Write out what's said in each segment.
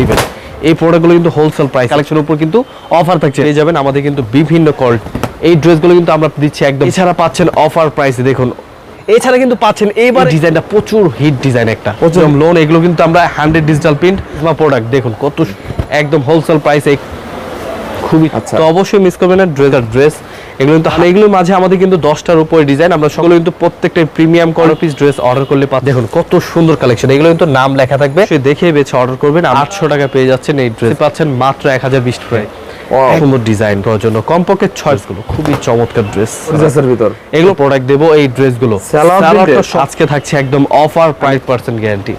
নেবেন। এই প্রোডাক্টগুলো কিন্তু হোলসেল প্রাইস কালেকশনের উপর কিন্তু অফার থাকছে। পেয়ে যাবেন আমাদের কিন্তু বিভিন্ন কোয়ালিটি এই ড্রেসগুলো কিন্তু আমরা দিচ্ছি একদম। এছাড়া পাচ্ছেন অফার প্রাইসে দেখুন। এছাড়া কিন্তু পাচ্ছেন এইবার ডিজাইনটা প্রচুর হিট ডিজাইন একটা। প্রচুর। লোন এগুলো কিন্তু আমরা হান্ড্রেড ডিজিটাল প্রিন্ট প্রোডাক্ট দেখুন কত একদম হোলসেল প্রাইসে খুবই আচ্ছা। তো অবশ্যই মিস করবেন না ড্রেস আর ড্রেস এগুলো কিন্তু এগুলোর মাঝে আমাদের কিন্তু দশটার উপরে ডিজাইন আমরা সকলে কিন্তু প্রত্যেকটা premium quality piece dress order করলে দেখুন কত সুন্দর কালেকশন এগুলো কিন্তু নাম লেখা থাকবে। সে দেখে বেছে অর্ডার করবেন। আটশো টাকা পেয়ে যাচ্ছেন এই ড্রেস পাচ্ছেন মাত্র এক হাজার বিশ টাকায়। সুন্দর ডিজাইন করার জন্য। কমপক্ষে ছয়গুলো। খুবই চমৎকার ড্রেস গর্জিয়াসের ভিতর। এগুলো প্রোডাক্ট দেবো এই ড্রেসগুলো আজকে থাকছে একদম offer five percent guarantee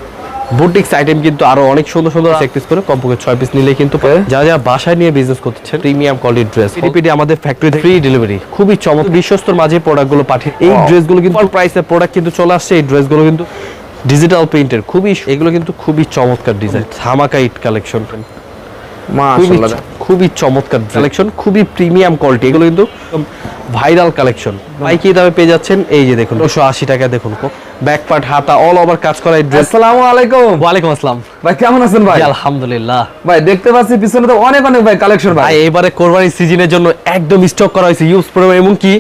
boutiques item কিন্তু আরও অনেক সুন্দর সুন্দর প্র্যাকটিস করে কমপক্ষে ছয় পিস নিলে কিন্তু যারা যারা বাসায় নিয়ে বিজনেস করতেছেন প্রিমিয়াম কোয়ালিটি ড্রেস পিডিপিডি আমাদের ফ্যাক্টরি ফ্রি ডেলিভারি খুবই চমক বিশ্বস্তর মাঝে প্রোডাক্টগুলো পাঠিয়ে এই ড্রেসগুলো কিন্তু প্রাইসের প্রোডাক্ট কিন্তু চলে আসছে। এই ড্রেসগুলো কিন্তু ডিজিটাল প্রিন্টের খুবই এগুলো কিন্তু খুবই চমৎকার ডিজাইন ধামাকা ইট কালেকশন খুবই চমৎকার কালেকশন খুবই প্রিমিয়াম কোয়ালিটি এগুলো কিন্তু ভাইরাল কালেকশন। পাইকি দামে পেয়ে যাচ্ছেন এই যে দেখুন দুশো আশি টাকা দেখুন ব্যাক পার্ট হাতা অল ওভার কাজ করা আসসালামু আলাইকুম। ওয়ালাইকুম আসসালাম। ভাই কেমন আছেন ভাই? আলহামদুলিল্লাহ। ভাই দেখতে পাচ্ছি পিছনে তো অনেক অনেক ভাই কালেকশন ভাই। এবারে কোরবানি সিজনের জন্য একদম স্টক করা হয়েছে ইউজ পরিমাণ এবং কি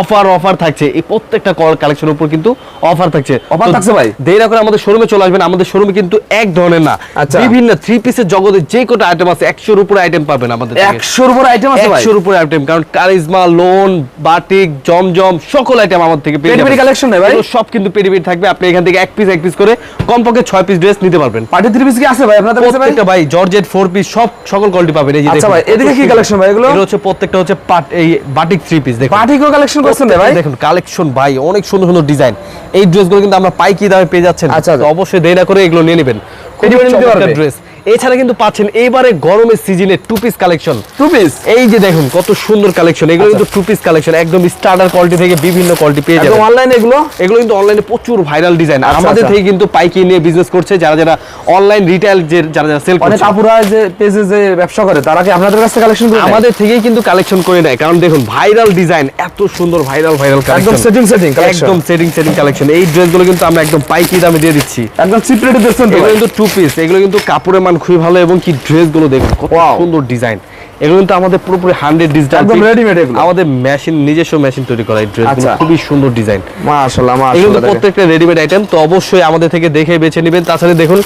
অফার অফার থাকছে। এই প্রত্যেকটা কালেকশনের উপর কিন্তু অফার থাকছে। তো থাকছে ভাই? দেরি না করে আমাদের শোরুমে চলে আসবেন। আমাদের শোরুমে কিন্তু এক ধরনের না আচ্ছা। বিভিন্ন থ্রি পিসের জগতে যে কটা আইটেম আছে একশোর উপরে আইটেম পাবেন আমাদের থেকে। একশোর উপরে আইটেম আছে ভাই? একশোর উপরে আইটেম কারণ কারিজমা লোন বাটিক জমজম সকল আইটেম আমার থেকে পেডিপেডি collection নেই ভাই? সব কিন্তু পেডিপেডি থাকবে। আপনি এখান থেকে এক পিস এক পিস করে কমপক্ষে ছয় পিস ড্রেস নিতে পারবেন। পার্টি থ্রি পিস কি আছে ভাই? আপনাদের কাছে ভাই? প্রত্যেকটা ভাই জর্জেট ফোর পিস সব সকল কোয়ালিটি পাবেন। এই যে আচ্ছা ভাই, এদিকে কি collection ভাই এগুলো? এগুলো হচ্ছে প্রত্যেকটা হচ্ছে পাট এই বাটিক থ্রি পিস দেখুন। পার্টিকেও কালেকশন করছেন ভাই? দেখুন কালেকশন ভাই অনেক সুন্দর সুন্দর ডিজাইন এই ড্রেসগুলো কিন্তু আমরা পাইকি দামে পেয়ে যাচ্ছেন। আচ্ছা, আচ্ছা। তো অবশ্যই দেরি না করে এগুলো নিয়ে নেবেন। পেটিপেডি নিতে পারবে? ড্রেস এছাড়া কিন্তু পাচ্ছেন এইবারে গরমের season two piece collection two piece এই যে দেখুন কত সুন্দর কালেকশন এগুলো কিন্তু টু পিস কালেকশন একদম স্টার্টার কোয়ালিটি থেকে বিভিন্ন কোয়ালিটি পেয়ে যাবেন। অনলাইন এগুলো? এগুলো কিন্তু অনলাইনে প্রচুর ভাইরাল ডিজাইন আচ্ছা, আমাদের আচ্ছা। থেকে কিন্তু পাইকি নিয়ে বিজনেস করছে যারা যারা অনলাইন রিটেল যে যারা যারা সেল অনেক করছে। আপুরা যে পেজে যে ব্যবসা করে তারা কি আপনাদের কাছে কালেকশন করে আমাদের থেকেই কিন্তু কালেকশন করে নেয়। কারণ দেখুন ভাইরাল ডিজাইন এত সুন্দর ভাইরাল ভাইরাল একদম সেটিং সেটিং কালেকশন একদম সেটিং সেটিং কালেকশন এই ড্রেসগুলো কিন্তু আমরা একদম পাইকি দামে দিয়ে দিচ্ছি। একদম চিপ রেটে দিচ্ছেন এগুলো কিন্তু টু পিস এগুলো কিন্তু কাপড়ের মান খুবই ভালো এবং কি ড্রেসগুলো দেখুন কত সুন্দর ডিজাইন এগুলো কিন্তু আমাদের পুরোপুরি হান্ড্রেড ডিজিটাল একদম ready-made এগুলো। আমাদের মেশিন নিজস্ব মেশিন তৈরি করা এই ড্রেসগুলো আচ্ছা। খুবই সুন্দর ডিজাইন মাশাআল্লাহ মাশাআল্লাহ দেখেন। প্রত্যেকটা রেডিমেড আইটেম তো অবশ্যই আমাদের থেকে দেখে বেছে নেবেন। তাছাড়া দেখুন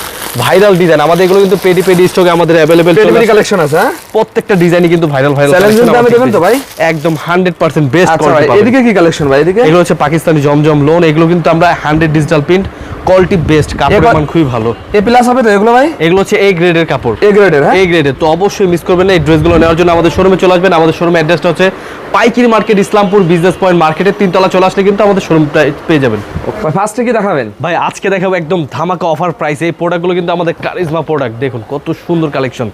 ভাইরাল ডিজাইন আমাদের এগুলো কিন্তু পেডি পেডি স্টকে আমাদের পেডিপেডি কালেকশন আছে হ্যাঁ? প্রত্যেকটা ডিজাইনই কিন্তু ভাইরাল ভাইরাল দামে দেবেন তো ভাই? একদম 100% বেস্ট কোয়ালিটি এদিকে কি কালেকশন ভাই এদিকে? এগুলো হচ্ছে পাকিস্তানি জমজম লোন এগুলো কিন্তু আমরা 100 ডিজিটাল প্রিন্ট কোয়ালিটি বেস্ট কাপড়ের মান খুবই ভালো। এ প্লাস হবে তো এগুলো ভাই? এগুলো হচ্ছে এ গ্রেডের কাপড়। এ গ্রেডের হ্যাঁ? এ গ্রেডের তো অবশ্যই মিস করবেন না এই ড্রেসগুলো নেওয়ার জন্য আমাদের শোরুমে চলে আসবেন। আমাদের শোরুম অ্যাড্রেসটা হচ্ছে পাইকিরি মার্কেট ইসলামপুর বিজনেস পয়েন্ট মার্কেটের তিনতলা চলে আসলে কিন্তু আমাদের শোরুমটা পেয়ে যাবেন। ফার্স্টে কি দেখাবেন? ভাই আজকে দেখাবো একদম ধামাকা অফার প্রাইস এই প্রোডাক্টগুলো কিন্তু আমাদের কারিজমা প্রোডাক্ট দেখুন কত সুন্দর কালেকশন?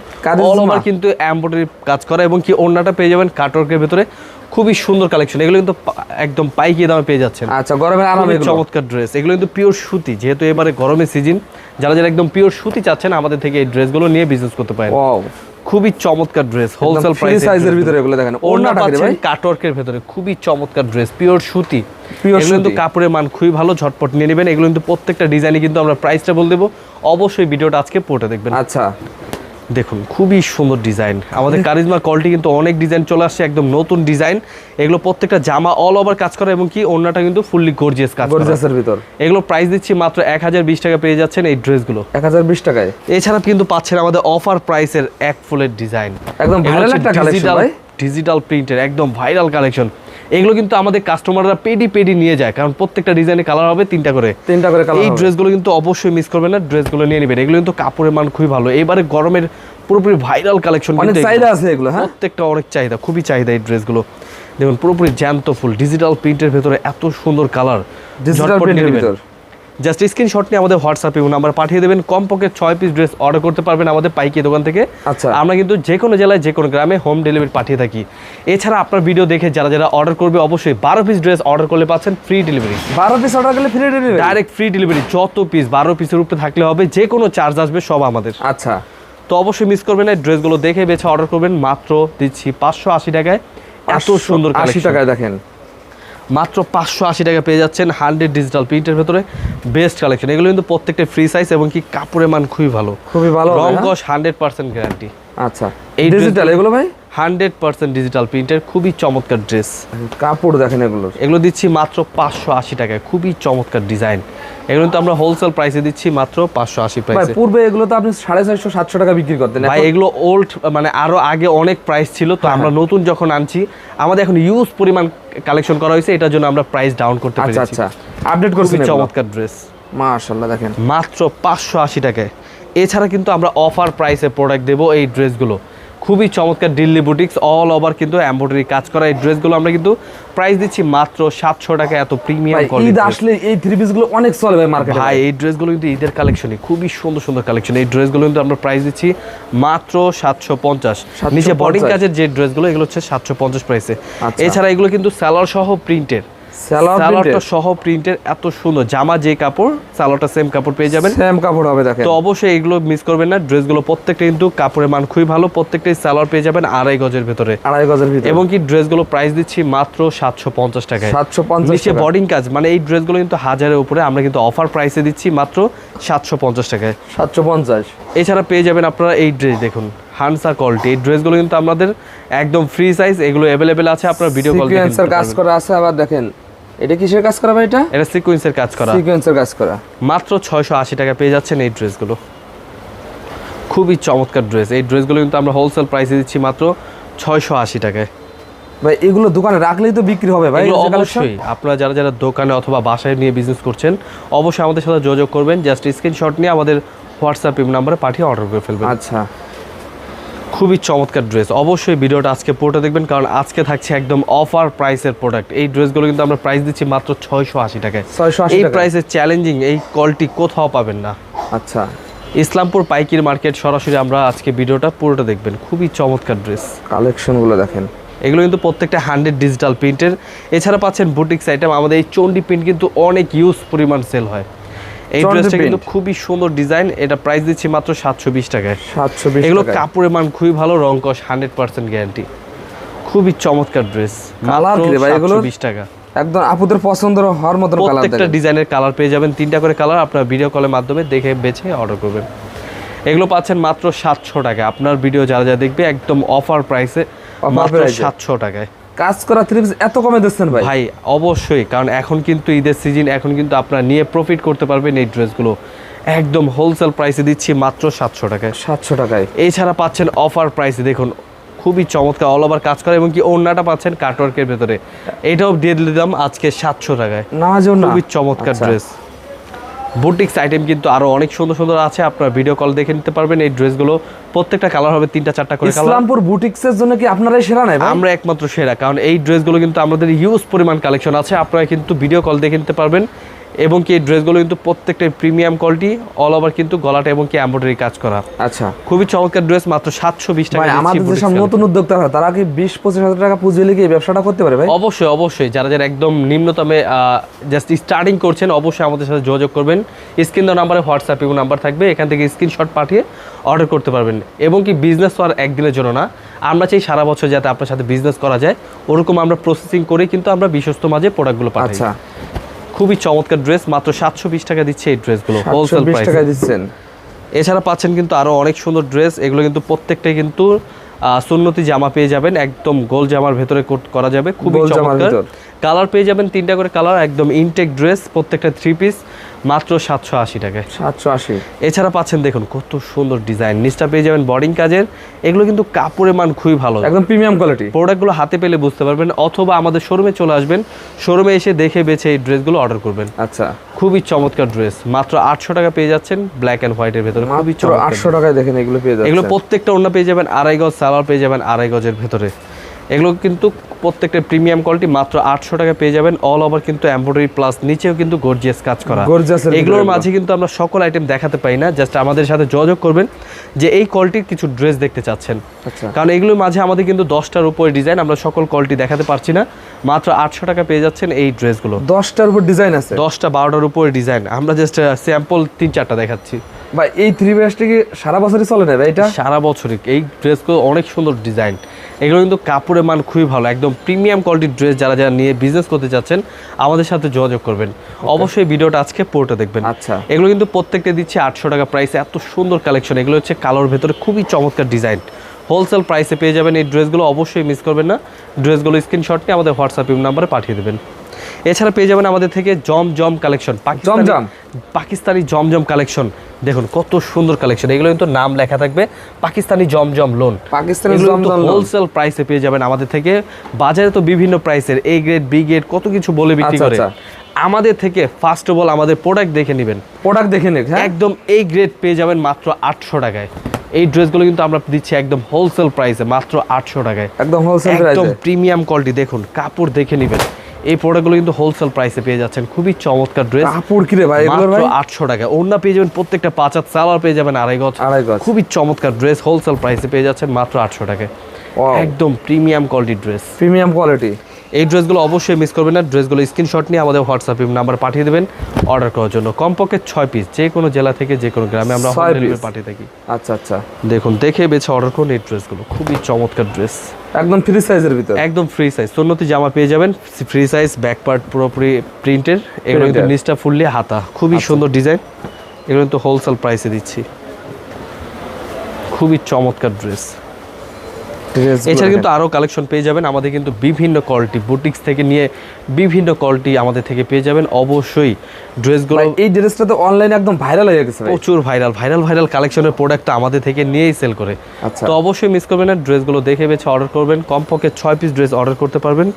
অল ওভার কিন্তু এমব্রয়ডারি কাজ করা এবং কি ওড়নাটা পেয়ে যাবেন কাটওয়ার্কের ভেতরে। খুবই সুন্দর কালেকশন এগুলো কিন্তু একদম পাইকি দামে পেয়ে যাচ্ছেন। আচ্ছা গরমের আরাম চমৎকার ড্রেস এগুলো কিন্তু পিওর সুতি যেহেতু এবারে গরমের সিজন যারা যারা একদম পিওর সুতি চাচ্ছেন আমাদের থেকে এই ড্রেসগুলো নিয়ে বিজনেস করতে পারেন। খুবই চমৎকার ড্রেস হোলসেল প্রাইস সাইজের ভিতরে এগুলো দেখেন ওড়না পাচ্ছেন ভাই। কাটওয়ার্কের ভিতরে খুবই চমৎকার ড্রেস পিওর সুতি। পিওর সুতি কিন্তু কাপড়ের মান খুবই ভালো ঝটপট নিয়ে নেবেন। এগুলো কিন্তু প্রত্যেকটা ডিজাইনে কিন্তু আমরা প্রাইসটা বলে দেবো। অবশ্যই ভিডিওটা আজকে পড়ে দেখবেন। আচ্ছা। দেখুন খুবই সুন্দর ডিজাইন আমাদের কারিজমা কোয়ালিটি কিন্তু অনেক ডিজাইন চলে আসছে একদম নতুন ডিজাইন এগুলো প্রত্যেকটা জামা অল ওভার কাজ করে এবং কি ওড়নাটা কিন্তু ফুললি গর্জিয়াস কাজ করা। গর্জাসের ভিতর। এগুলো প্রাইস দিচ্ছি মাত্র এক হাজার বিশ টাকা পেয়ে যাচ্ছেন এই ড্রেসগুলো এক হাজার বিশ টাকায়? এছাড়া কিন্তু পাচ্ছেন আমাদের অফার প্রাইসের এক ফুলের ডিজাইন একদম viral একটা ভাই। ডিজিটাল প্রিন্টের একদম ভাইরাল কালেকশন এগুলো কিন্তু আমাদের কাস্টমাররা পেডি পেডি নিয়ে যায় কারণ প্রত্যেকটা ডিজাইনে কালার হবে তিনটা করে। তিনটা করে কালার এই ড্রেসগুলো কিন্তু অবশ্যই মিস করবেন না ড্রেসগুলো নিয়ে নেবেন। এগুলো কিন্তু কাপড়ের মান খুবই ভালো। এবারে গরমের পুরোপুরি ভাইরাল কালেকশন অনেক চাহিদা আছে এগুলো হ্যাঁ? প্রত্যেকটা অনেক চাহিদা খুবই চাহিদা এই ড্রেসগুলো দেখুন পুরোপুরি জ্যান্ত ফুল ডিজিটাল প্রিন্টের ভেতরে এত সুন্দর কালার ডিজিটাল প্রিন্টের ভিতর। জাস্ট স্ক্রিনশট নিয়ে আমাদের হোয়াটসঅ্যাপে নাম্বার পাঠিয়ে দেবেন। কমপক্ষে ছয় পিস ড্রেস অর্ডার করতে পারবেন আমাদের পাইকি দোকান থেকে। আচ্ছা। আমরা কিন্তু যে কোনো জেলায় যে কোনো গ্রামে হোম ডেলিভারি পাঠিয়ে থাকি। এছাড়া আপনার ভিডিও দেখে যারা যারা অর্ডার করবে অবশ্যই বারো পিস ড্রেস অর্ডার করলে পাচ্ছেন ফ্রি ডেলিভারি বারো পিস অর্ডার করলে free delivery direct free delivery যত পিস বারো পিসের উপরে থাকলে হবে যে কোনো চার্জ আসবে সব আমাদের। আচ্ছা। তো অবশ্যই মিস করবেন না ড্রেসগুলো দেখে বেছে অর্ডার করবেন। মাত্র দিচ্ছি পাঁচশো আশি টাকায়। এত সুন্দর আশি টাকায় দেখেন। মাত্র পাঁচশো আশি টাকা পেয়ে যাচ্ছেন হান্ড্রেড ডিজিটাল প্রিন্টের ভেতরে বেস্ট কালেকশন। এগুলো কিন্তু প্রত্যেকটা ফ্রি সাইজ এবং কি কাপড়ের মান খুবই ভালো। খুবই ভালো রং হ্যাঁ? কস হান্ড্রেড পার্সেন্ট গ্যারান্টি আচ্ছা। এই ডিজিটাল এগুলো ভাই? হান্ড্রেড পার্সেন্ট ডিজিটাল প্রিন্টের খুবই চমৎকার ড্রেস। কাপড় দেখেন এগুলো এগুলো দিচ্ছি মাত্র পাঁচশো আশি টাকায় খুবই চমৎকার ডিজাইন। এগুলো কিন্তু আমরা হোলসেল প্রাইসে দিচ্ছি মাত্র পাঁচশো আশি প্রাইসে পূর্বে এগুলো তো আপনি সাড়ে চারশো সাতশো টাকা বিক্রি করতেন। ভাই এগুলো ওল্ড মানে আরও আগে অনেক প্রাইস ছিল তো আমরা নতুন যখন আনছি আমাদের এখন ইউজ পরিমাণ কালেকশন করা হয়েছে এটার জন্য আমরা প্রাইস ডাউন করতে আচ্ছা পেরেছি। আচ্ছা। আপডেট করছি চমৎকার ড্রেস মাশাআল্লাহ দেখেন। মাত্র পাঁচশো আশি টাকায়। এছাড়া কিন্তু আমরা অফার প্রাইসে প্রোডাক্ট দেবো এই ড্রেসগুলো খুবই চমৎকার দিল্লি বুটিক্স অল ওভার কিন্তু এমব্রয়ডারি কাজ করা। এই ড্রেসগুলো আমরা কিন্তু প্রাইস দিচ্ছি মাত্র সাতশো টাকা এত প্রিমিয়াম ভাই ঈদ আসলে এই থ্রি পিসগুলো অনেক চলে ভাই মার্কেটে ভাই এই ড্রেসগুলো কিন্তু ঈদের কালেকশনই খুবই সুন্দর সুন্দর কালেকশন এই ড্রেসগুলো কিন্তু আমরা প্রাইস দিচ্ছি মাত্র সাতশো পঞ্চাশ। 750 নিচে বডি কাজের যে ড্রেসগুলো এগুলো হচ্ছে সাতশো পঞ্চাশ প্রাইসে আচ্ছা। এছাড়া এগুলো কিন্তু স্যালোয়ার সহ প্রিন্টের সালোয়ার সহ প্রিন্টের এত সুন্দর। জামা যে কাপড় স্যালোয়ারটা সেম কাপড় পেয়ে যাবেন। সেম কাপড় হবে দেখেন। তো অবশ্যই এগুলো মিস করবেন না। ড্রেসগুলো প্রত্যেকটা কিন্তু কাপড়ের মান খুবই ভালো। প্রত্যেকটাই সালোয়ার পেয়ে যাবেন আড়াই গজের ভেতরে। আড়াই গজের ভিতরে। এবং কি ড্রেসগুলো প্রাইস দিচ্ছি মাত্র সাতশো পঞ্চাশ টাকায়। 750 নিচে বডিং কাজ মানে এই ড্রেসগুলো কিন্তু হাজারের উপরে আমরা কিন্তু অফার প্রাইসে দিচ্ছি মাত্র সাতশো পঞ্চাশ টাকায়। সাতশো পঞ্চাশ। এছাড়া পেয়ে যাবেন আপনারা এই ড্রেস দেখুন হানসা কোয়ালিটি এই ড্রেসগুলো কিন্তু আমাদের একদম ফ্রি সাইজ এগুলো অ্যাভেলেবেল আছে আপনার ভিডিও কল কাজ করা আছে আবার দেখেন এটা কিসের কাজ করা ভাই এটা? এটা সিকোয়েন্সের কাজ করা। সিকোয়েন্সের কাজ করা। মাত্র ছয়শো আশি টাকা পেয়ে যাচ্ছেন এই ড্রেসগুলো। খুবই চমৎকার ড্রেস। এই ড্রেসগুলো কিন্তু আমরা হোলসেল প্রাইসে দিচ্ছি মাত্র ছয়শো আশি টাকায়। ভাই এগুলো দোকানে রাখলেই তো বিক্রি হবে ভাই? অবশ্যই। আপনারা যারা যারা দোকানে অথবা বাসায় নিয়ে বিজনেস করছেন অবশ্যই আমাদের সাথে যোগাযোগ করবেন। জাস্ট স্ক্রিনশট নিয়ে আমাদের হোয়াটসঅ্যাপ নাম্বারে পাঠিয়ে অর্ডার করে ফেলবেন। আচ্ছা। খুবই চমৎকার ড্রেস অবশ্যই ভিডিওটা আজকে পুরোটা দেখবেন কারণ আজকে থাকছে একদম অফার প্রাইসের প্রোডাক্ট এই ড্রেসগুলো কিন্তু আমরা প্রাইস দিচ্ছি মাত্র ছয়শো আশি টাকায়। 680 এই টাকায়। প্রাইসে চ্যালেঞ্জিং এই কোয়ালিটি কোথাও পাবেন না। আচ্ছা। ইসলামপুর পাইকির মার্কেট সরাসরি আমরা আজকে ভিডিওটা পুরোটা দেখবেন। খুবই চমৎকার ড্রেস কালেকশনগুলো দেখেন। এগুলো কিন্তু প্রত্যেকটা হান্ড্রেড ডিজিটাল প্রিন্টের এছাড়া পাচ্ছেন বুটিক্স আইটেম আমাদের এই চন্ডি প্রিন্ট কিন্তু অনেক ইউজ পরিমাণ সেল হয়। এই ড্রেসটা কিন্তু খুবই সুন্দর ডিজাইন এটা প্রাইস দিচ্ছি মাত্র সাতশো বিশ টাকায়। সাতশো বিশ এগুলো কাপড়ের মান খুবই ভালো রং কস হান্ড্রেড পার্সেন্ট গ্যারান্টি খুবই চমৎকার ড্রেস Colour কি ভাই এগুলোর? বিশ টাকা। একদম আপুদের পছন্দ হওয়ার মতন কালার প্রত্যেকটা ডিজাইনের কালার পেয়ে যাবেন। তিনটা করে কালার আপনার ভিডিও কলের মাধ্যমে দেখে বেছে অর্ডার করবেন। এগুলো পাচ্ছেন মাত্র সাতশো টাকা আপনার ভিডিও যারা যারা দেখবে একদম অফার প্রাইসে মাত্র। সাতশো টাকায়। কাজ করা থ্রি পিস এত কমে দিচ্ছেন ভাই। ভাই অবশ্যই কারণ এখন কিন্তু ঈদের সিজন এখন কিন্তু আপনারা নিয়ে প্রফিট করতে পারবেন এই ড্রেসগুলো একদম হোলসেল প্রাইসে দিচ্ছি মাত্র সাতশো টাকায়। সাতশো টাকায়। এছাড়া পাচ্ছেন অফার প্রাইসে দেখুন খুবই চমৎকার অল ওভার কাজ করে এবং কি ওড়নাটা পাচ্ছেন কাটওয়ার্কের ভেতরে। এটাও দিয়ে দিলাম আজকে সাতশো টাকায়। না। খুবই চমৎকার আচ্ছা। ড্রেস বুটিক্স আইটেম কিন্তু আরও অনেক সুন্দর সুন্দর আছে। আপনারা ভিডিও কল দেখে নিতে পারবেন। এই ড্রেসগুলো প্রত্যেকটা কালার হবে তিনটা চারটা করে ইসলামপুর বুটিক্সের জন্য কি আপনারাই সেরা নাই আমরা একমাত্র সেরা কারণ এই ড্রেসগুলো কিন্তু আমাদের ইউজ পরিমাণ কালেকশন আছে। আপনারা কিন্তু ভিডিও কল দেখে নিতে পারবেন। এবং কি ড্রেসগুলো কিন্তু প্রত্যেকটাই প্রিমিয়াম কোয়ালিটি অল ওভার কিন্তু গলাটা এবং কি এমব্রয়ডারি কাজ করা। আচ্ছা। খুবই চমৎকার ড্রেস মাত্র সাতশো বিশ টাকা আমাদের যেসব নতুন উদ্যোক্তা হয় তারা কি বিশ পঁচিশ হাজার টাকা পুঁজি হলে এই ব্যবসাটা করতে পারে ভাই? অবশ্যই অবশ্যই। যারা যারা একদম নিম্নতমে জাস্ট স্টার্টিং করছেন অবশ্যই আমাদের সাথে যোগাযোগ করবেন। স্ক্রিন দেওয়া নাম্বারে হোয়াটসঅ্যাপ এবং নাম্বার থাকবে এখান থেকে স্ক্রিনশট পাঠিয়ে অর্ডার করতে পারবেন। এবং কি বিজনেস তো আর একদিনের জন্য না আমরা চাই সারা বছর যাতে আপনার সাথে বিজনেস করা যায়। ওরকম আমরা প্রসেসিং করে কিন্তু আমরা বিশ্বস্ত মাঝে প্রোডাক্টগুলো পাঠাই। আচ্ছা। খুবই চমৎকার ড্রেস মাত্র সাতশো বিশ টাকা দিচ্ছে এই ড্রেসগুলো হোলসেল প্রাইস দিচ্ছেন। এছাড়া পাচ্ছেন কিন্তু আরও অনেক সুন্দর ড্রেস এগুলো কিন্তু প্রত্যেকটাই কিন্তু আহ, সুন্নতি জামা পেয়ে যাবেন একদম গোল জামার ভেতরে কোট- করা যাবে খুবই চমৎকার। কালার পেয়ে যাবেন তিনটা করে কালার একদম ইনটেক ড্রেস প্রত্যেকটা থ্রি পিস মাত্র সাতশো আশি টাকায়। সাতশো আশি। এছাড়া পাচ্ছেন দেখুন কত সুন্দর ডিজাইন নিচটা পেয়ে যাবেন বডিং কাজের। এগুলো কিন্তু কাপড়ের মান খুবই ভালো। একদম প্রিমিয়াম কোয়ালিটি প্রোডাক্টগুলো হাতে পেলে বুঝতে পারবেন অথবা আমাদের শোরুমে চলে আসবেন শোরুমে এসে দেখে বেছে এই ড্রেসগুলো অর্ডার করবেন। আচ্ছা। খুবই চমৎকার ড্রেস মাত্র আটশো টাকা পেয়ে যাচ্ছেন ব্ল্যাক অ্যান্ড হোয়াইটের ভেতরে। খুবই আটশো টাকায় দেখেন এগুলো পেয়ে যাবেন এগুলো প্রত্যেকটা অন্য পেয়ে যাবেন আড়াই গজ সালোয়ার পেয়ে যাবেন আড়াই গজের ভেতরে। এগুলো কিন্তু প্রত্যেকটা প্রিমিয়াম কোয়ালিটি মাত্র আটশো টাকা পেয়ে যাবেন। অল ওভার কিন্তু এমব্রয়ডারি প্লাস নিচেও কিন্তু গর্জিয়াস কাজ করা। এগুলোর মাঝে কিন্তু আমরা সকল আইটেম দেখাতে পাই না জাস্ট আমাদের সাথে যোগাযোগ করবেন যে এই কোয়ালিটির কিছু ড্রেস দেখতে চাচ্ছেন। আচ্ছা। কারণ এগুলোর মাঝে আমাদের কিন্তু দশটার উপরে ডিজাইন আমরা সকল কোয়ালিটি দেখাতে পারছি না। মাত্র আটশো টাকা পেয়ে যাচ্ছেন এই ড্রেসগুলো দশটার উপর ডিজাইন আছে? দশটা বারোটার উপরে ডিজাইন আমরা জাস্ট স্যাম্পল তিন চারটা দেখাচ্ছি। ভাই এই থ্রি পিসটি কি সারা বছরই চলে না ভাই এটা? সারা বছরই। এই ড্রেসগুলো অনেক সুন্দর ডিজাইন এগুলো কিন্তু কাপড়ের মান খুবই ভালো একদম প্রিমিয়াম কোয়ালিটির ড্রেস যারা যারা নিয়ে বিজনেস করতে চাচ্ছেন আমাদের সাথে যোগাযোগ করবেন। অবশ্যই ভিডিওটা আজকে পুরোটা দেখবেন। আচ্ছা। এগুলো কিন্তু প্রত্যেকটা দিচ্ছে আটশো টাকা প্রাইসে এত সুন্দর কালেকশন এগুলো হচ্ছে কালোর ভেতরে খুবই চমৎকার ডিজাইন হোলসেল প্রাইসে পেয়ে যাবেন এই ড্রেসগুলো অবশ্যই মিস করবেন না। ড্রেসগুলো স্ক্রিনশট নিয়ে আমাদের হোয়াটসঅ্যাপ নাম্বারে পাঠিয়ে দেবেন। এছাড়া পেয়ে যাবেন আমাদের থেকে জম জম কালেকশন জমজম? পাকিস্তানি জমজম কালেকশন দেখুন কত সুন্দর কালেকশন এগুলো কিন্তু নাম লেখা থাকবে পাকিস্তানি জমজম লোন পাকিস্তানি জমজম হোলসেল প্রাইসে পেয়ে যাবেন আমাদের থেকে। বাজারে তো বিভিন্ন প্রাইসের এ গ্রেড বি গ্রেড কত কিছু বলে বিক্রি আচ্ছা, করে। আচ্ছা। আমাদের থেকে ফার্স্ট অফ অল আমাদের প্রোডাক্ট দেখে নেবেন। প্রোডাক্ট দেখে নিক হ্যাঁ? একদম এই গ্রেড পেয়ে যাবেন মাত্র আটশো টাকায়। এই ড্রেসগুলো কিন্তু আমরা দিচ্ছি একদম হোলসেল প্রাইসে মাত্র আটশো টাকায়। একদম হোলসেল একদম প্রিমিয়াম কোয়ালিটি দেখুন কাপড় দেখে নেবেন। এই প্রোডাক্টগুলো কিন্তু হোলসেল প্রাইসে পেয়ে যাচ্ছেন। খুবই চমৎকার ড্রেস কাপড় কি রে ভাই? মাত্র ভাই? আটশো টাকা। ওড়না পেয়ে যাবেন প্রত্যেকটা পাঁচ হাত সালোয়ার পেয়ে যাবেন আড়াই গজ। আড়াই গজ। খুবই চমৎকার ড্রেস হোলসেল প্রাইসে পেয়ে যাচ্ছেন মাত্র আটশো টাকায় Wow. একদম প্রিমিয়াম কোয়ালিটির ড্রেস প্রিমিয়াম কোয়ালিটি এই ড্রেসগুলো অবশ্যই মিস করবেন না। ড্রেসগুলো স্ক্রিনশট নিয়ে আমাদের হোয়াটসঅ্যাপে নাম্বার পাঠিয়ে দেবেন অর্ডার করার জন্য। কমপক্ষে ছয় পিস যে কোনো জেলা থেকে যে কোনো গ্রামে আমরা হোম ডেলিভারি পাঠিয়ে থাকি। আচ্ছা আচ্ছা। দেখুন দেখে বেছে অর্ডার করুন এই ড্রেসগুলো খুবই চমৎকার ড্রেস একদম ফ্রি সাইজের ভিতর? একদম ফ্রি সাইজ সুন্নতি জামা পেয়ে যাবেন। ফ্রি সাইজ ব্যাক পার্ট পুরোপুরি প্রিন্টের এগুলো কিন্তু। নিচটা ফুললি হাতা। খুবই সুন্দর ডিজাইন এগুলো কিন্তু হোলসেল প্রাইসে দিচ্ছি। খুবই চমৎকার ড্রেস এছাড়া কিন্তু আরও কালেকশন পেয়ে যাবেন। আমাদের কিন্তু বিভিন্ন কোয়ালিটি বুটিক্স থেকে নিয়ে বিভিন্ন কোয়ালিটি আমাদের থেকে পেয়ে যাবেন। অবশ্যই ড্রেসগুলো এই ড্রেসটা তো অনলাইনে একদম ভাইরাল হয়ে গেছে প্রচুর ভাইরাল ভাইরাল ভাইরাল কালেকশনের প্রোডাক্ট আমাদের থেকে নিয়েই সেল করে। আচ্ছা। তো অবশ্যই মিস করবেন না ড্রেসগুলো দেখে বেছে অর্ডার করবেন। কমপক্ষে ছয় পিস ড্রেস অর্ডার করতে পারবেন।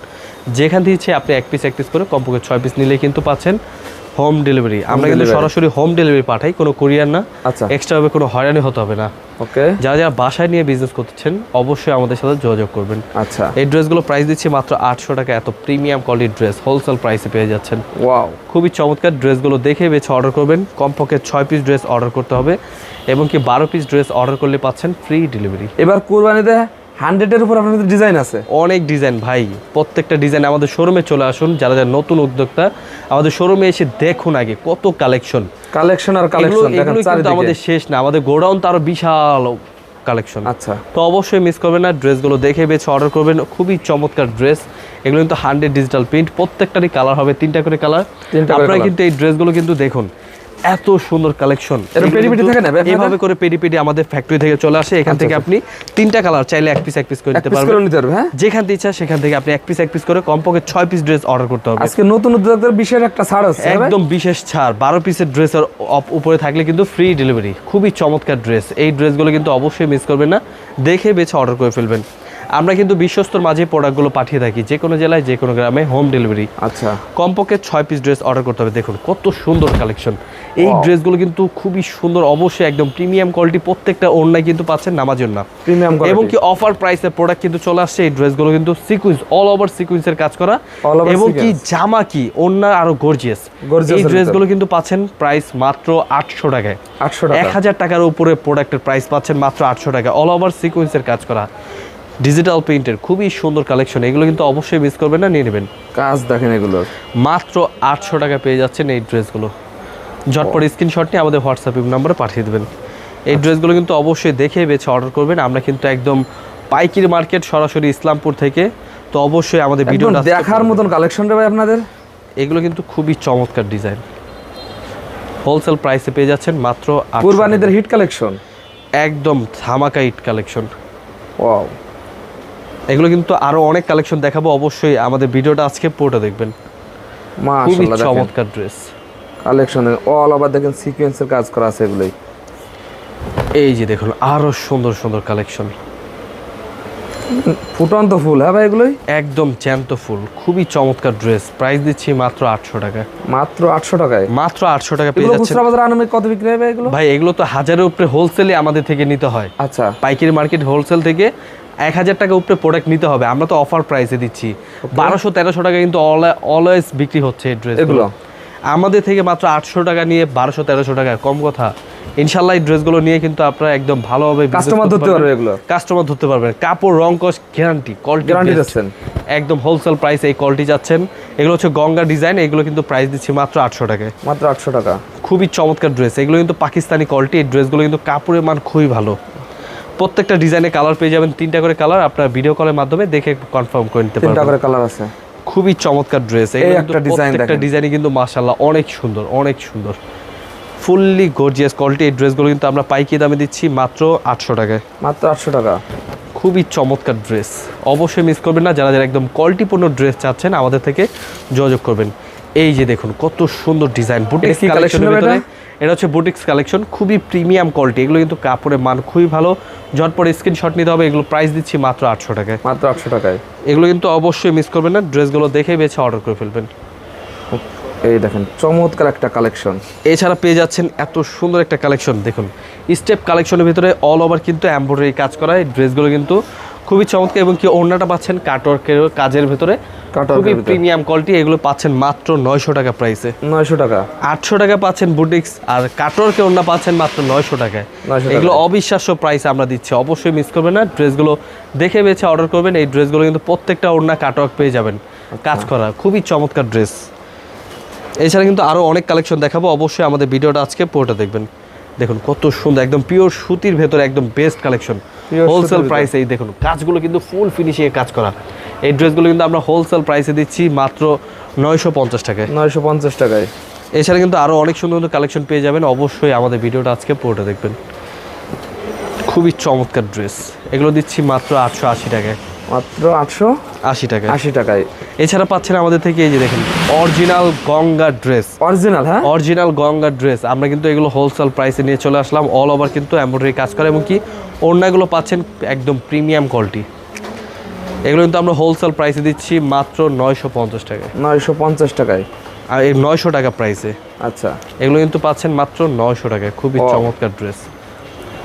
যেখান থেকে আপনি এক পিস এক পিস করে কমপক্ষে ছয় পিস নিলেই কিন্তু পাচ্ছেন। হোম ডেলিভারি আমরা কিন্তু সরাসরি হোম ডেলিভারি পাঠাই কোনো কুরিয়ার না। আচ্ছা। এক্সট্রাভাবে কোনো হয়রানি হতে হবে না। ওকে যারা যারা বাসায় নিয়ে বিজনেস করতেছেন অবশ্যই আমাদের সাথে যোগাযোগ করবেন। আচ্ছা। এই ড্রেসগুলো প্রাইস দিচ্ছি মাত্র আটশো টাকা এত প্রিমিয়াম কোয়ালিটির ড্রেস হোলসেল প্রাইসে পেয়ে যাচ্ছেন। ওয়াও খুবই চমৎকার ড্রেসগুলো দেখে বেছে অর্ডার করবেন। কমপক্ষে ছয় পিস ড্রেস অর্ডার করতে হবে এবং কি বারো পিস ড্রেস অর্ডার করলে পাচ্ছেন ফ্রি ডেলিভারি এবার কুরবানিতে হান্ড্রেডের উপর আপনাদের ডিজাইন আছে? অনেক ডিজাইন ভাই। প্রত্যেকটা ডিজাইন আমাদের শোরুমে চলে আসুন যারা যারা নতুন উদ্যোক্তা আমাদের শোরুমে এসে দেখুন আগে কত কালেকশন কালেকশন আর কালেকশন দেখেন কিন্তু আমাদের শেষ না আমাদের গোডাউন তো আরও বিশাল কালেকশন আচ্ছা। তো অবশ্যই মিস করবেন না ড্রেসগুলো দেখে বেছে অর্ডার করবেন খুবই চমৎকার ড্রেস এগুলো কিন্তু হান্ড্রেড ডিজিটাল প্রিন্ট প্রত্যেকটারই কালার হবে তিনটা করে কালার আপনারা কিন্তু এই ড্রেসগুলো কিন্তু দেখুন। এত সুন্দর কালেকশন এরকম পেডি-পেডি থাকে না এইভাবে করে পেডি পেডি আমাদের ফ্যাক্টরি থেকে চলে আসে এখান থেকে আপনি তিনটা কালার চাইলে এক পিস এক পিস করে নিতে পারবেন। নিতে হ্যাঁ? যেখান থেকে ইচ্ছা সেখান থেকে আপনি এক পিস এক পিস করে কমপক্ষে ছয় পিস ড্রেস অর্ডার করতে হবে। আজকে নতুন উদ্যোক্তাদের বিশেষ একটা ছাড় আছে একদম বিশেষ ছাড়। বারো পিসের ড্রেসের উপরে থাকলে কিন্তু ফ্রি ডেলিভারি খুবই চমৎকার ড্রেস এই ড্রেসগুলো কিন্তু অবশ্যই মিস করবেন না। দেখে বেছে অর্ডার করে ফেলবেন। আমরা কিন্তু বিশ্বস্তর মাঝে প্রোডাক্টগুলো পাঠিয়ে থাকি যে কোনো জেলায় যে কোনো গ্রামে হোম ডেলিভারি আচ্ছা। কমপক্ষে ছয় পিস ড্রেস অর্ডার করতে হবে দেখুন কত সুন্দর কালেকশন এই ড্রেসগুলো কিন্তু খুবই সুন্দর অবশ্যই একদম প্রিমিয়াম কোয়ালিটি প্রত্যেকটা ওড়নায় কিন্তু পাচ্ছেন নামাজের না। প্রিমিয়াম এবং কি অফার প্রাইসের প্রোডাক্ট কিন্তু চলে আসছে এই ড্রেসগুলো কিন্তু সিকুয়েন্স অল ওভার সিকুয়েন্সের কাজ করা। এবং কি জামা কি অন্য আরও গর্জিয়াস এই। ড্রেসগুলো কিন্তু পাচ্ছেন প্রাইস মাত্র আটশো টাকায়। আটশো এক টাকা হাজার টাকার উপরে প্রোডাক্টের প্রাইস পাচ্ছেন মাত্র আটশো টাকা অল ওভার সিকুয়েন্সের কাজ করা। ডিজিটাল প্রিন্টের খুবই সুন্দর কালেকশন এগুলো কিন্তু অবশ্যই মিস করবেন না নিয়ে নেবেন। কাজ দেখেন এগুলো। মাত্র আটশো টাকা পেয়ে যাচ্ছেন এই ড্রেসগুলো। ঝটপট স্ক্রিনশট নিয়ে আমাদের হোয়াটসঅ্যাপ নাম্বারে পাঠিয়ে দেবেন। এই ড্রেসগুলো কিন্তু অবশ্যই দেখে বেছে অর্ডার করবেন। আমরা কিন্তু একদম পাইকির মার্কেট সরাসরি ইসলামপুর থেকে। তো অবশ্যই আমাদের ভিডিও দেখার মতন কালেকশন রে ভাই আপনাদের। এগুলো কিন্তু খুবই চমৎকার ডিজাইন হোলসেল প্রাইসে পেয়ে যাচ্ছেন মাত্র কুরবানিদের হিট কালেকশন একদম ধামাকা হিট কালেকশন ওয়াও এগুলো কিন্তু আরও অনেক কালেকশন দেখাবো। অবশ্যই আমাদের ভিডিওটা আজকে পুরোটা দেখবেন। খুবই চমৎকার ড্রেস কালেকশন অল ওভার দেখেন সিকোয়েন্সের কাজ করা আছে এগুলোই। এই যে দেখুন আরও সুন্দর সুন্দর কালেকশন ফুটন্ত ফুল হ্যাঁ ভাই এগুলোই? একদম জ্যান্ত ফুল খুবই চমৎকার ড্রেস প্রাইস দিচ্ছি মাত্র আটশো টাকা মাত্র আটশো টাকায়? মাত্র আটশো টাকা পেয়ে খুচরা বাজার আনুমানিক কত বিক্রি হবে এগুলো? ভাই এগুলো তো হাজারের উপরে হোলসেলে আমাদের থেকে নিতে হয়। আচ্ছা। পাইকারি মার্কেট হোলসেল থেকে এক হাজার টাকা উপরে প্রোডাক্ট নিতে হবে। আমরা তো অফার প্রাইসে দিচ্ছি। বারোশো তেরোশো টাকা কিন্তু অলওয়েজ বিক্রি হচ্ছে এই ড্রেস এগুলো? আমাদের থেকে মাত্র আটশো টাকা নিয়ে বারোশো তেরোশো টাকা কম কথা। ইনশাল্লাহ এই ড্রেসগুলো নিয়ে কিন্তু আপনারা একদম ভালোভাবে কাস্টমার ধরতে পারবে এগুলো? কাস্টমার ধরতে পারবেন। কাপড় রং কস গ্যারান্টি কোয়ালিটি গ্যারান্টি দিচ্ছেন একদম হোলসেল প্রাইস এই কোয়ালিটি যাচ্ছেন। এগুলো হচ্ছে গঙ্গা ডিজাইন এগুলো কিন্তু প্রাইস দিচ্ছি মাত্র আটশো টাকায়। মাত্র আটশো টাকা। খুবই চমৎকার ড্রেস এগুলো কিন্তু পাকিস্তানি কোয়ালিটি এই ড্রেসগুলো কিন্তু কাপড়ের মান খুবই ভালো। প্রত্যেকটা ডিজাইনে কালার পেয়ে যাবেন। তিনটা করে কালার আপনার ভিডিও কলের মাধ্যমে দেখে কনফার্ম করে নিতে পারবেন। তিনটা করে কালার আছে। খুবই চমৎকার ড্রেস এই একটা প্রত্যেকটা দেখেন। ডিজাইনই কিন্তু মাশাআল্লাহ অনেক সুন্দর অনেক সুন্দর। ফুললি গর্জিয়াস কোয়ালিটি এই ড্রেসগুলো কিন্তু আমরা পাইকি দামে দিচ্ছি মাত্র আটশো টাকায়। মাত্র আটশো টাকা। খুবই চমৎকার ড্রেস অবশ্যই মিস করবেন না। যারা যারা একদম কোয়ালিটিপূর্ণ ড্রেস চাচ্ছেন আমাদের থেকে যোগাযোগ করবেন। এই যে দেখুন কত সুন্দর ডিজাইন বুটিক্স কি কালেকশনের ভিতরে এটা হচ্ছে বুটিক্স কালেকশন খুবই প্রিমিয়াম কোয়ালিটি। এগুলো কিন্তু কাপড়ের মান খুবই ভালো। ঝটপট স্ক্রিনশট নিতে হবে এগুলো প্রাইস দিচ্ছি মাত্র আটশো টাকায়। মাত্র আটশো টাকায়। এগুলো কিন্তু অবশ্যই মিস করবেন না ড্রেসগুলো দেখে বেছে অর্ডার করে ফেলবেন। এই দেখেন চমৎকার একটা কালেকশন। এছাড়া পেয়ে যাচ্ছেন এত সুন্দর একটা কালেকশন দেখুন। স্টেপ কালেকশনের ভিতরে অল ওভার কিন্তু এমব্রয়ডারি কাজ করা এই ড্রেসগুলো কিন্তু খুবই চমৎকার এবং কি ওড়নাটা পাচ্ছেন কাটওয়ার্কের কাজের ভেতরে। খুবই প্রিমিয়াম কোয়ালিটি এগুলো পাচ্ছেন মাত্র নয়শো টাকা প্রাইসে নয়শো টাকা। আটশো টাকা পাচ্ছেন বুটিক্স আর কাটওয়ার্কের ওড়না পাচ্ছেন মাত্র নয়শো টাকায়। 900 টাকায়। এগুলো অবিশ্বাস্য প্রাইসে আমরা দিচ্ছি। অবশ্যই মিস করবেন না। ড্রেসগুলো দেখে বেছে অর্ডার করবেন। এই ড্রেসগুলো কিন্তু প্রত্যেকটা ওড়না কাটওয়ার্ক পেয়ে যাবেন। কাজ করা খুবই চমৎকার ড্রেস এছাড়া কিন্তু আরও অনেক কালেকশন দেখাবো। অবশ্যই আমাদের ভিডিওটা আজকে পুরোটা দেখবেন। দেখুন কত সুন্দর একদম পিওর সুতির ভেতরে একদম বেস্ট কালেকশন হোলসেল প্রাইসে এই দেখুন কাজগুলো কিন্তু ফুল ফিনিশিংয়ে কাজ করা। এই ড্রেসগুলো কিন্তু আমরা হোলসেল প্রাইসে দিচ্ছি মাত্র নয়শো পঞ্চাশ টাকায়। নয়শো পঞ্চাশ টাকায়। এছাড়া কিন্তু আরও অনেক সুন্দর সুন্দর কালেকশন পেয়ে যাবেন। অবশ্যই আমাদের ভিডিওটা আজকে পুরোটা দেখবেন। খুবই চমৎকার ড্রেস এগুলো দিচ্ছি মাত্র আটশো আশি টাকায়। মাত্র আটশো আশি টাকায়। আশি টাকায়। এছাড়া পাচ্ছেন আমাদের থেকে এই যে দেখেন অরিজিনাল গঙ্গা ড্রেস অরিজিনাল হ্যাঁ? অরিজিনাল গঙ্গা ড্রেস আমরা কিন্তু এগুলো হোলসেল প্রাইসে নিয়ে চলে আসলাম অল ওভার কিন্তু এমব্রয়ডারি কাজ করে এবং কি ওড়নাগুলো পাচ্ছেন একদম প্রিমিয়াম কোয়ালিটি এগুলো কিন্তু আমরা হোলসেল প্রাইসে দিচ্ছি মাত্র নয়শো পঞ্চাশ টাকায়। নয়শো পঞ্চাশ টাকায়। আর এই নয়শো টাকা প্রাইসে আচ্ছা। এগুলো কিন্তু পাচ্ছেন মাত্র নয়শো টাকায় খুবই চমৎকার ড্রেস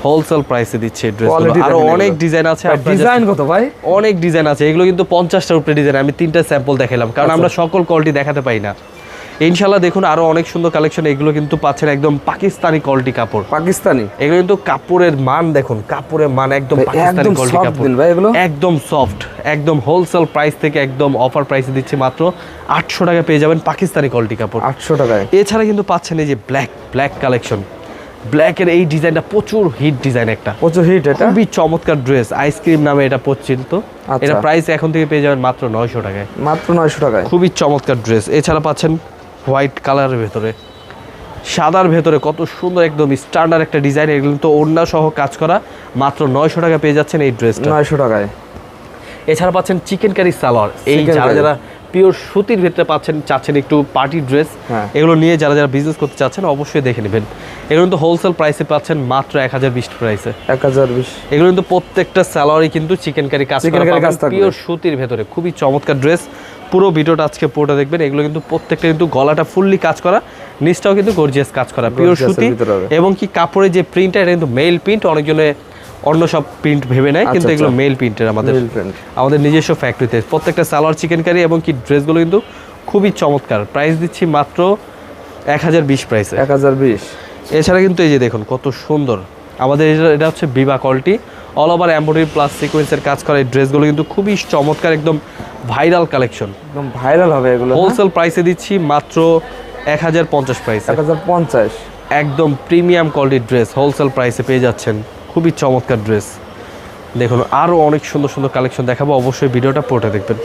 হোলসেল প্রাইসে দিচ্ছে এই ড্রেসগুলো আরও অনেক ডিজাইন আছে ডিজাইন কত ভাই? অনেক ডিজাইন আছে এগুলো কিন্তু পঞ্চাশটার উপরে ডিজাইন আমি তিনটা স্যাম্পল দেখালাম কারণ আচ্ছা। আমরা সকল কোয়ালিটি দেখাতে পাই না। ইনশাল্লাহ দেখুন আরও অনেক সুন্দর কালেকশন এগুলো কিন্তু পাচ্ছেন একদম পাকিস্তানি কোয়ালিটি কাপড়। পাকিস্তানি? এগুলো কিন্তু কাপড়ের মান দেখুন কাপড়ের মান একদম পাকিস্তানি কোয়ালিটি কাপড়। একদম সফট একদম হোলসেল প্রাইস থেকে একদম অফার প্রাইসে দিচ্ছি মাত্র আটশো টাকা পেয়ে যাবেন পাকিস্তানি কোয়ালিটি কাপড়। আটশো টাকায়। এছাড়া কিন্তু পাচ্ছেন এই যে ব্ল্যাক ব্ল্যাক কালেকশন ব্ল্যাকের এই ডিজাইনটা প্রচুর হিট ডিজাইন একটা। প্রচুর হিট এটা। খুবই চমৎকার ড্রেস আইসক্রিম নামে এটা আচ্ছা। এটা প্রাইস এখন থেকে পেয়ে যাবেন মাত্র নয়শো টাকায়। মাত্র নয়শো টাকায়। খুবই চমৎকার ড্রেস এছাড়া পাচ্ছেন হোয়াইট কালারের ভেতরে। সাদার ভেতরে কত সুন্দর একদম স্ট্যান্ডার্ড একটা ডিজাইন এগুলো তো ওড়না সহ কাজ করা। মাত্র নয়শো টাকা পেয়ে যাচ্ছেন এই ড্রেসটা নয়শো টাকায়। এছাড়া পাচ্ছেন চিকেন কারি সালোয়ার এই যারা যারা পিওর সুতির ভেতরে পাচ্ছেন চাচ্ছেন একটু পার্টি ড্রেস। হ্যাঁ। এগুলো নিয়ে যারা যারা বিজনেস করতে চাচ্ছেন অবশ্যই দেখে নেবেন। এগুলো কিন্তু হোলসেল প্রাইসে পাচ্ছেন মাত্র এক হাজার বিশ প্রাইসে এক হাজার বিশ। এগুলো কিন্তু প্রত্যেকটা স্যালারি কিন্তু চিকেন কারি কাজ। পিওর সুতির ভেতরে। খুবই চমৎকার ড্রেস পুরো ভিডিওটা আজকে পুরোটা দেখবেন। এগুলো কিন্তু প্রত্যেকটা কিন্তু গলাটা ফুললি কাজ করা। নিচটাও কিন্তু গর্জিয়াস কাজ করা। পিওর সুতি এবং কি কাপড়ের যে প্রিন্টটা এটা কিন্তু মেল প্রিন্ট অনেকজনে অন্য সব প্রিন্ট ভেবে নেয় কিন্তু আচ্ছা, এগুলো আচ্ছা। মেল প্রিন্টের আমাদের আমাদের নিজস্ব ফ্যাক্টরিতে প্রত্যেকটা সালোয়ার চিকেন কারি এবং কি ড্রেসগুলো কিন্তু খুবই চমৎকার। প্রাইস দিচ্ছি মাত্র এক হাজার বিশ প্রাইসে এক হাজার বিশ। এছাড়া কিন্তু এই যে দেখুন কত সুন্দর। আমাদের এটা এটা হচ্ছে Biba quality all over embroidery plus সিকোয়েন্সের কাজ করা এই ড্রেসগুলো কিন্তু খুবই চমৎকার একদম ভাইরাল কালেকশন একদম ভাইরাল হবে এগুলো হোলসেল প্রাইসে দিচ্ছি মাত্র এক হাজার পঞ্চাশ প্রাইস এক হাজার পঞ্চাশ। একদম প্রিমিয়াম কোয়ালিটির ড্রেস হোলসেল প্রাইসে পেয়ে যাচ্ছেন। খুবই চমৎকার ড্রেস। দেখুন আরও অনেক সুন্দর সুন্দর কালেকশন দেখাবো। অবশ্যই ভিডিওটা পড়ে দেখবেন।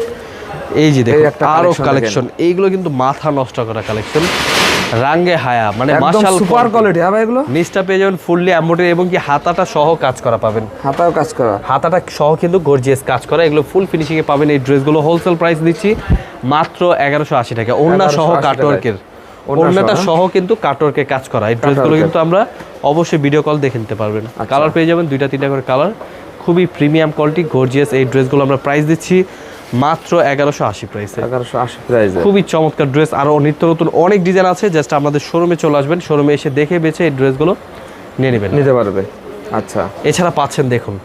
এই যে দেখুন আরও কালেকশন এইগুলো কিন্তু মাথা নষ্ট করা কালেকশন রাঙ্গে হায়া মানে মাশাল সুপার কোয়ালিটি ভাই এগুলো? নিচটা পেয়ে যাবেন ফুললি এম্বয়ডারি এবং কি হাতাটা সহ কাজ করা পাবেন। হাতাও কাজ করা। হাতাটা সহ কিন্তু গর্জিয়াস কাজ করা। এগুলো ফুল ফিনিশিং এ পাবেন এই ড্রেসগুলো হোলসেল প্রাইস দিচ্ছি মাত্র এগারোশো আশি টাকা। ওড়না সহ কাটওয়ার্কের ওড়নাটা সহ, কিন্তু কাটওয়ার্কে কাজ করা। এই ড্রেসগুলো। কিন্তু আমরা অবশ্যই ভিডিও কল দেখে নিতে পারবেন। আচ্ছা। কালার পেয়ে যাবেন দুইটা তিনটা করে কালার খুবই প্রিমিয়াম কোয়ালিটি গর্জিয়াস এই ড্রেসগুলো আমরা প্রাইস দিচ্ছি মাত্র এগারোশো আশি প্রাইসে এগারোশো আশি প্রাইজে খুবই চমৎকার ড্রেস আরও নিত্য নতুন অনেক ডিজাইন আছে। জাস্ট আমাদের শোরুমে চলে আসবেন শোরুমে এসে দেখে বেছে এই ড্রেসগুলো নিয়ে নেবেন। নিতে পারবে। আচ্ছা। এছাড়া পাচ্ছেন দেখুন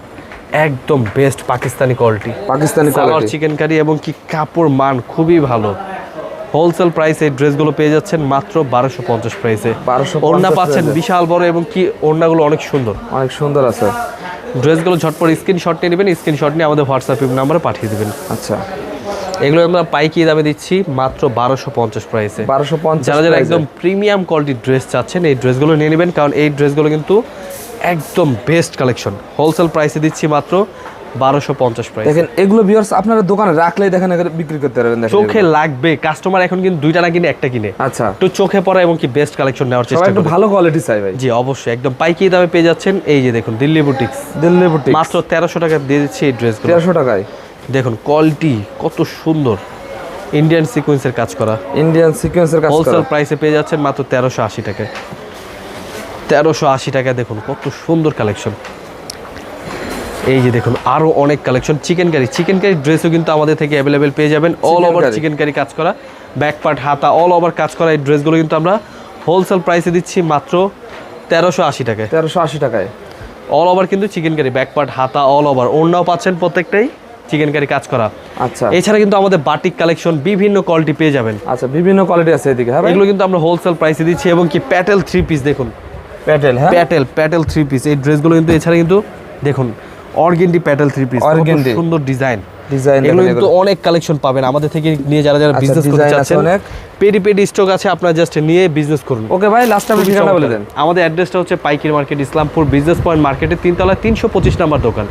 একদম best Pakistani quality Pakistani chikankari এবং কি কাপড় মান খুবই ভালো। হোলসেল প্রাইসে এই ড্রেসগুলো পেয়ে যাচ্ছেন মাত্র বারোশো পঞ্চাশ প্রাইসে। 1250 ওড়না পাচ্ছেন বিশাল বড় এবং কি ওড়নাগুলো অনেক সুন্দর। অনেক সুন্দর আছে। ড্রেসগুলো ঝটপট স্ক্রিনশট নিয়ে নেবেন স্ক্রিনশট নিয়ে আমাদের হোয়াটসঅ্যাপ নাম্বারে পাঠিয়ে দেবেন। আচ্ছা। এগুলো আমরা পাইকি দামে দিচ্ছি মাত্র বারোশো পঞ্চাশ প্রাইসে। বারোশো পঞ্চাশ যারা যারা একদম প্রিমিয়াম কোয়ালিটির ড্রেস চাচ্ছেন এই ড্রেসগুলো নিয়ে নেবেন কারণ এই ড্রেসগুলো কিন্তু একদম বেস্ট কালেকশন। হোলসেল প্রাইসে দিচ্ছি মাত্র বারোশো পঞ্চাশ প্রাইস দেখেন এগুলো ভিউয়ার্স আপনারা দোকানে রাখলেই দেখেন বিক্রি করতে পারবেন চোখে লাগবে কাস্টমার এখন কিন্তু দুইটা না কিনে একটা কিনে। আচ্ছা। একটু চোখে পড়া এবং কি বেস্ট কালেকশন নেওয়ার চেষ্টা একটু ভালো কোয়ালিটি চাই ভাই। জি অবশ্যই একদম পাইকারি দামে পেয়ে যাচ্ছেন। এই যে দেখুন দিল্লি বুটিক্স দিল্লি বুটিক মাত্র তেরোশো টাকা দিয়ে দিচ্ছি এই ড্রেসগুলো তেরোশো টাকায়। দেখুন কোয়ালিটি কত সুন্দর। ইন্ডিয়ান সিকোয়েন্সের কাজ করা। ইন্ডিয়ান সিকোয়েন্সের কাজ হোলসেল প্রাইসে পেয়ে যাচ্ছেন মাত্র তেরোশো আশি টাকায়। তেরোশো আশি টাকায় দেখুন কত সুন্দর কালেকশন এই যে দেখুন আরও অনেক collection chikankari chikankari ড্রেসও কিন্তু আমাদের থেকে অ্যাভেলেবেল পেয়ে যাবেন। অল ওভার চিকেন কারি কাজ করা। ব্যাক পার্ট হাতা অল ওভার কাজ করা এই ড্রেসগুলো কিন্তু আমরা হোলসেল প্রাইসে দিচ্ছি মাত্র তেরোশো আশি টাকায়। তেরোশো আশি টাকায়। অল ওভার কিন্তু চিকেন কারি ব্যাক পার্ট হাতা অল ওভার ওড়নাও পাচ্ছেন প্রত্যেকটাই চিকেন কারি কাজ করা। আচ্ছা। এছাড়া কিন্তু আমাদের বাটিক কালেকশন বিভিন্ন কোয়ালিটি পেয়ে যাবেন। আচ্ছা বিভিন্ন কোয়ালিটি আছে এদিকে হ্যাঁ এগুলো কিন্তু আমরা হোলসেল প্রাইসে দিচ্ছি এবং কি প্যাটেল থ্রি পিস দেখুন। প্যাটেল হ্যাঁ? প্যাটেল প্যাটেল থ্রি পিস এই ড্রেসগুলো কিন্তু এছাড়া কিন্তু দেখুন organdy paddle three piece organdy. সুন্দর ডিজাইন ডিজাইন এগুলো কিন্তু অনেক কালেকশন পাবেন। আমাদের থেকে নিয়ে যারা যারা আচ্ছা, বিজনেস করতে design আছে চাচ্ছেন। পেডি পেডি স্টক আছে আপনারা জাস্ট নিয়ে বিজনেস করুন। ওকে ভাই লাস্ট আপনি ঠিকানা বলে দেন। আমাদের অ্যাড্রেসটা হচ্ছে পাইকির মার্কেট ইসলামপুর বিজনেস পয়েন্ট মার্কেটের তিনতলায় তিনশো পঁচিশ নাম্বার দোকান।